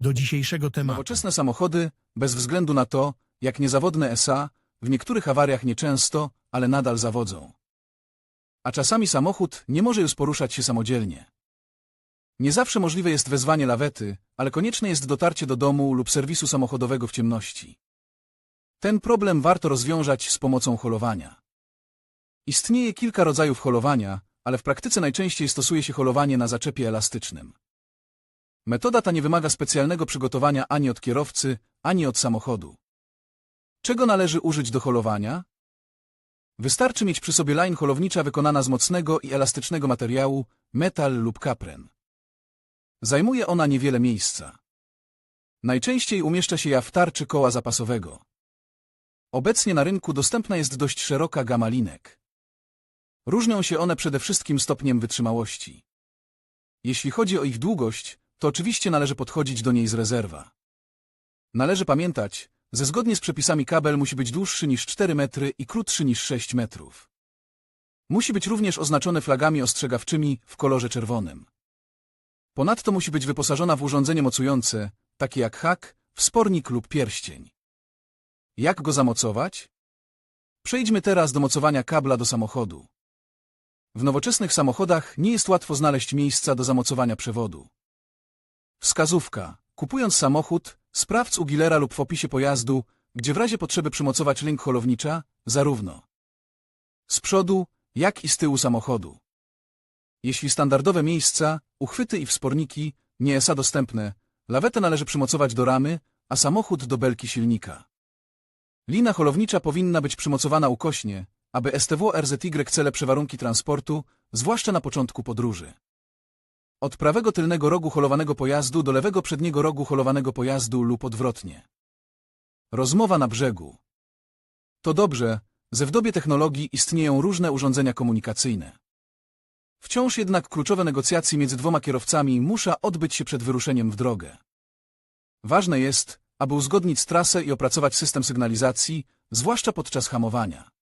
do dzisiejszego tematu. Nowoczesne samochody, bez względu na to, jak niezawodne SA, w niektórych awariach nieczęsto, ale nadal zawodzą. A czasami samochód nie może już poruszać się samodzielnie. Nie zawsze możliwe jest wezwanie lawety, ale konieczne jest dotarcie do domu lub serwisu samochodowego w ciemności. Ten problem warto rozwiązać z pomocą holowania. Istnieje kilka rodzajów holowania, ale w praktyce najczęściej stosuje się holowanie na zaczepie elastycznym. Metoda ta nie wymaga specjalnego przygotowania ani od kierowcy, ani od samochodu. Czego należy użyć do holowania? Wystarczy mieć przy sobie line holownicza wykonana z mocnego i elastycznego materiału, metal lub kapren. Zajmuje ona niewiele miejsca. Najczęściej umieszcza się ja w tarczy koła zapasowego. Obecnie na rynku dostępna jest dość szeroka gama linek. Różnią się one przede wszystkim stopniem wytrzymałości. Jeśli chodzi o ich długość, to oczywiście należy podchodzić do niej z rezerwa. Należy pamiętać, że zgodnie z przepisami kabel musi być dłuższy niż 4 metry i krótszy niż 6 metrów. Musi być również oznaczony flagami ostrzegawczymi w kolorze czerwonym. Ponadto musi być wyposażona w urządzenie mocujące, takie jak hak, wspornik lub pierścień. Jak go zamocować? Przejdźmy teraz do mocowania kabla do samochodu. W nowoczesnych samochodach nie jest łatwo znaleźć miejsca do zamocowania przewodu. Wskazówka. Kupując samochód, sprawdź u dealera lub w opisie pojazdu, gdzie w razie potrzeby przymocować link holownicza, zarówno z przodu, jak i z tyłu samochodu. Jeśli standardowe miejsca, uchwyty i wsporniki nie są dostępne, lawetę należy przymocować do ramy, a samochód do belki silnika. Lina holownicza powinna być przymocowana ukośnie, aby STW RZY cele warunki transportu, zwłaszcza na początku podróży. Od prawego tylnego rogu holowanego pojazdu do lewego przedniego rogu holowanego pojazdu lub odwrotnie. Rozmowa na brzegu. To dobrze, że w dobie technologii istnieją różne urządzenia komunikacyjne. Wciąż jednak kluczowe negocjacje między dwoma kierowcami muszą odbyć się przed wyruszeniem w drogę. Ważne jest, aby uzgodnić trasę i opracować system sygnalizacji, zwłaszcza podczas hamowania.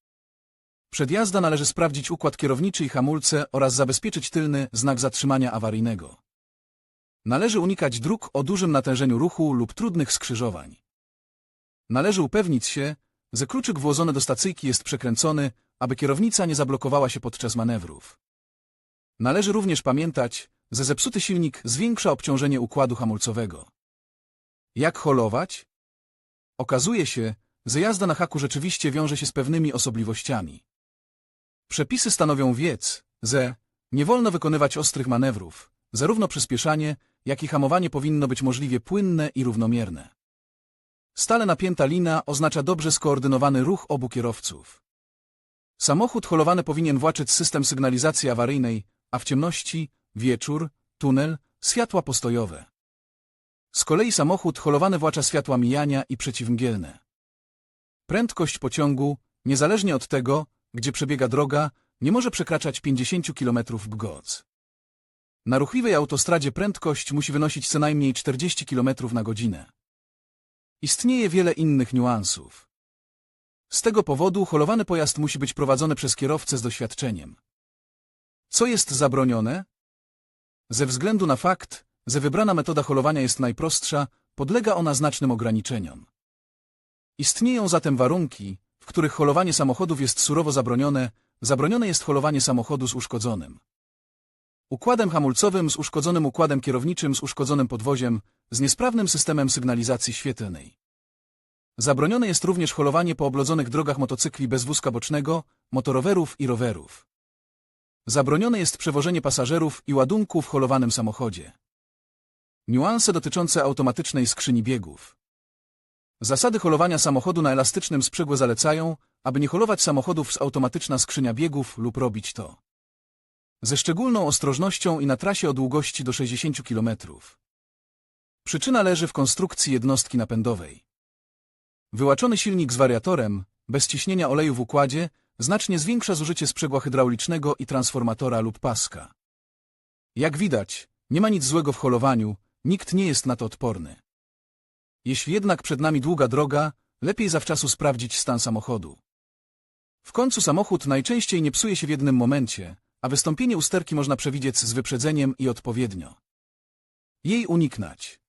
Przed jazda należy sprawdzić układ kierowniczy i hamulce oraz zabezpieczyć tylny znak zatrzymania awaryjnego. Należy unikać dróg o dużym natężeniu ruchu lub trudnych skrzyżowań. Należy upewnić się, że kluczyk włożony do stacyjki jest przekręcony, aby kierownica nie zablokowała się podczas manewrów. Należy również pamiętać, że zepsuty silnik zwiększa obciążenie układu hamulcowego. Jak holować? Okazuje się, że jazda na haku rzeczywiście wiąże się z pewnymi osobliwościami. Przepisy stanowią wiec, że nie wolno wykonywać ostrych manewrów, zarówno przyspieszanie, jak i hamowanie powinno być możliwie płynne i równomierne. Stale napięta lina oznacza dobrze skoordynowany ruch obu kierowców. Samochód holowany powinien włączyć system sygnalizacji awaryjnej, a w ciemności, wieczór, tunel, światła postojowe. Z kolei samochód holowany włącza światła mijania i przeciwmgielne. Prędkość pociągu, niezależnie od tego, gdzie przebiega droga, nie może przekraczać 50 km godz. Na ruchliwej autostradzie prędkość musi wynosić co najmniej 40 km na godzinę. Istnieje wiele innych niuansów. Z tego powodu holowany pojazd musi być prowadzony przez kierowcę z doświadczeniem. Co jest zabronione? Ze względu na fakt, że wybrana metoda holowania jest najprostsza, podlega ona znacznym ograniczeniom. Istnieją zatem warunki, w których holowanie samochodów jest surowo zabronione, zabronione jest holowanie samochodu z uszkodzonym układem hamulcowym, z uszkodzonym układem kierowniczym, z uszkodzonym podwoziem, z niesprawnym systemem sygnalizacji świetlnej. Zabronione jest również holowanie po oblodzonych drogach motocykli bez wózka bocznego, motorowerów i rowerów. Zabronione jest przewożenie pasażerów i ładunku w holowanym samochodzie. Niuanse dotyczące automatycznej skrzyni biegów. Zasady holowania samochodu na elastycznym sprzęgłe zalecają, aby nie holować samochodów z automatyczna skrzynia biegów lub robić to ze szczególną ostrożnością i na trasie o długości do 60 km. Przyczyna leży w konstrukcji jednostki napędowej. Wyłaczony silnik z wariatorem, bez ciśnienia oleju w układzie, znacznie zwiększa zużycie sprzęgła hydraulicznego i transformatora lub paska. Jak widać, nie ma nic złego w holowaniu, nikt nie jest na to odporny. Jeśli jednak przed nami długa droga, lepiej zawczasu sprawdzić stan samochodu. W końcu samochód najczęściej nie psuje się w jednym momencie, a wystąpienie usterki można przewidzieć z wyprzedzeniem i odpowiednio. Jej uniknąć.